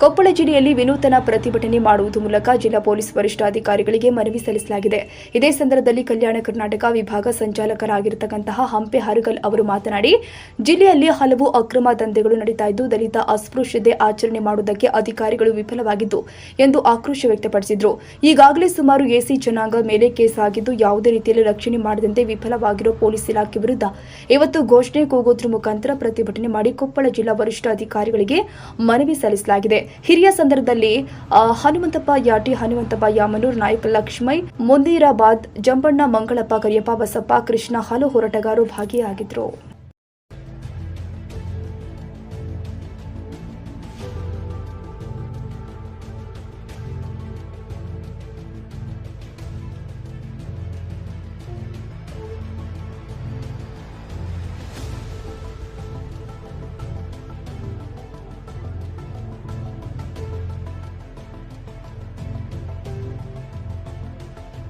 ಕೊಪ್ಪಳ ಜಿಲ್ಲೆಯಲ್ಲಿ ವಿನೂತನ ಪ್ರತಿಭಟನೆ ಮಾಡುವುದು ಮೂಲಕ ಜಿಲ್ಲಾ ಪೊಲೀಸ್ ವರಿಷ್ಠಾಧಿಕಾರಿಗಳಿಗೆ ಮನವಿ ಸಲ್ಲಿಸಲಾಗಿದೆ. ಇದೇ ಸಂದರ್ಭದಲ್ಲಿ ಕಲ್ಯಾಣ ಕರ್ನಾಟಕ ವಿಭಾಗ ಸಂಚಾಲಕರಾಗಿರತಕ್ಕಂತಹ ಹಂಪೆ ಹರಗಲ್ ಅವರು ಮಾತನಾಡಿ, ಜಿಲ್ಲೆಯಲ್ಲಿ ಹಲವು ಅಕ್ರಮ ದಂಧೆಗಳು ನಡೀತಾ ಇದ್ದು, ದಲಿತ ಅಸ್ಪೃಶ್ಯತೆ ಆಚರಣೆ ಮಾಡುವುದಕ್ಕೆ ಅಧಿಕಾರಿಗಳು ವಿಫಲವಾಗಿದ್ದು ಎಂದು ಆಕ್ರೋಶ ವ್ಯಕ್ತಪಡಿಸಿದರು. ಈಗಾಗಲೇ ಸುಮಾರು ಎಸಿ ಜನಾಂಗ ಮೇಲೆ ಕೇಸ್ ಆಗಿದ್ದು, ಯಾವುದೇ ರೀತಿಯಲ್ಲಿ ರಕ್ಷಣೆ ಮಾಡದಂತೆ ವಿಫಲವಾಗಿರುವ ಪೊಲೀಸ್ ಇಲಾಖೆ ವಿರುದ್ಧ ಇವತ್ತು ಘೋಷಣೆ ಕೂಗೋದ್ರ ಮುಖಾಂತರ ಪ್ರತಿಭಟನೆ ಮಾಡಿ ಕೊಪ್ಪಳ ಜಿಲ್ಲಾ ವರಿಷ್ಠಾಧಿಕಾರಿಗಳಿಗೆ ಮನವಿ ಸಲ್ಲಿಸಲಾಗಿದೆ. ಹಿರಿಯ ಸಂದರ್ಭದಲ್ಲಿ ಹನುಮಂತಪ್ಪ ಯಾಟಿ, ಹನುಮಂತಪ್ಪ ಯಾಮನೂರ್, ನಾಯಕ್ ಲಕ್ಷ್ಮೈ, ಮುಂದೀರಾಬಾದ್, ಜಂಬಣ್ಣ ಮಂಗಳಪ್ಪ, ಕರಿಯಪ್ಪ ಬಸಪ್ಪ, ಕೃಷ್ಣ ಹಲವು ಹೋರಾಟಗಾರರು ಭಾಗಿಯಾಗಿದ್ದರು